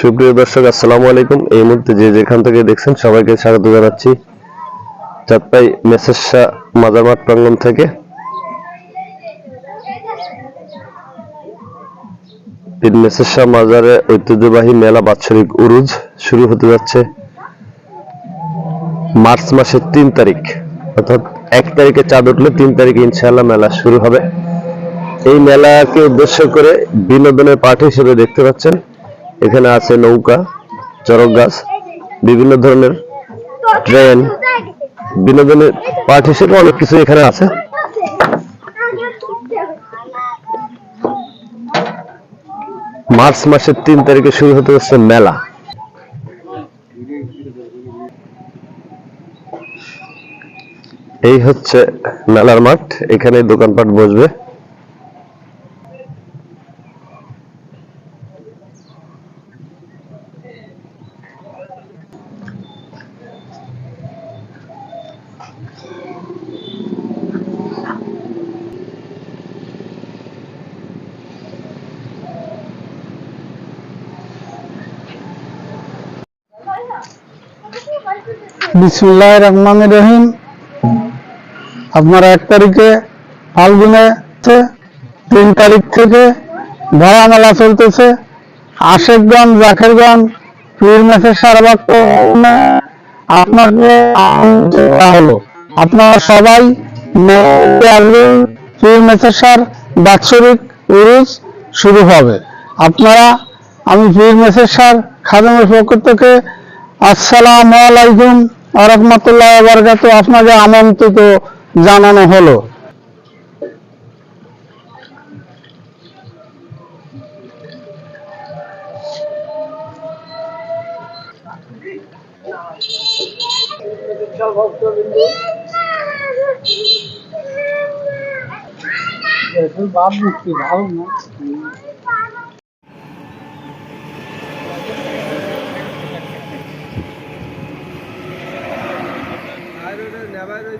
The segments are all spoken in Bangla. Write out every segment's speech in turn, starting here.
সুপ্রিয় দর্শক, আসসালামু আলাইকুম। এই মুহূর্তে যে যেখান থেকে দেখছেন, সবাইকে স্বাগত জানাচ্ছি চাঁদপাই মেসেসা মাজার মাঠ প্রাঙ্গণ থেকে। পীর মেসেসা মাজারে ঐতিহ্যবাহী মেলা বাৎসরিক উরুজ শুরু হতে যাচ্ছে মার্চ মাসের তিন তারিখ। অর্থাৎ এক তারিখে চাঁদ উঠলে তিন তারিখে ইনশাআল্লাহ মেলা শুরু হবে। এই মেলাকে উদ্দেশ্য করে বিনোদনের পাঠ হিসেবে দেখতে পাচ্ছেন এখানে আছে নৌকা চরক গাছ, বিভিন্ন ধরনের ট্রেন বিনোদনের পাঠ হিসেবে অনেক কিছু এখানে আছে। মার্চ মাসের তিন তারিখে শুরু হতে যাচ্ছে মেলা। এই হচ্ছে মেলার মাঠ এখানে দোকানপাট বসবে। বিসমুল্লাহ রহমান রহিম আপনার এক তারিখে ফাল্গুনে তিন তারিখ থেকে ভরা মেলা চলতেছে। আশেকগঞ্জ পীর মেসের আপনাকে হলো। আপনারা সবাই পীর মেসের সার বাৎসরিক উরুজ শুরু হবে। আপনারা, আমি পীর মেসের সার খাদেমের পক্ষ থেকে আসসালামু আলাইকুম আরহামতুল্লাহ বরকাত আপনাকে আমন্ত্রিত জানানো হলো। ভালো না।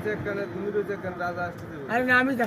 చెక్కన దుమ్మిరు చెక్కన రాజా అరే నా మీద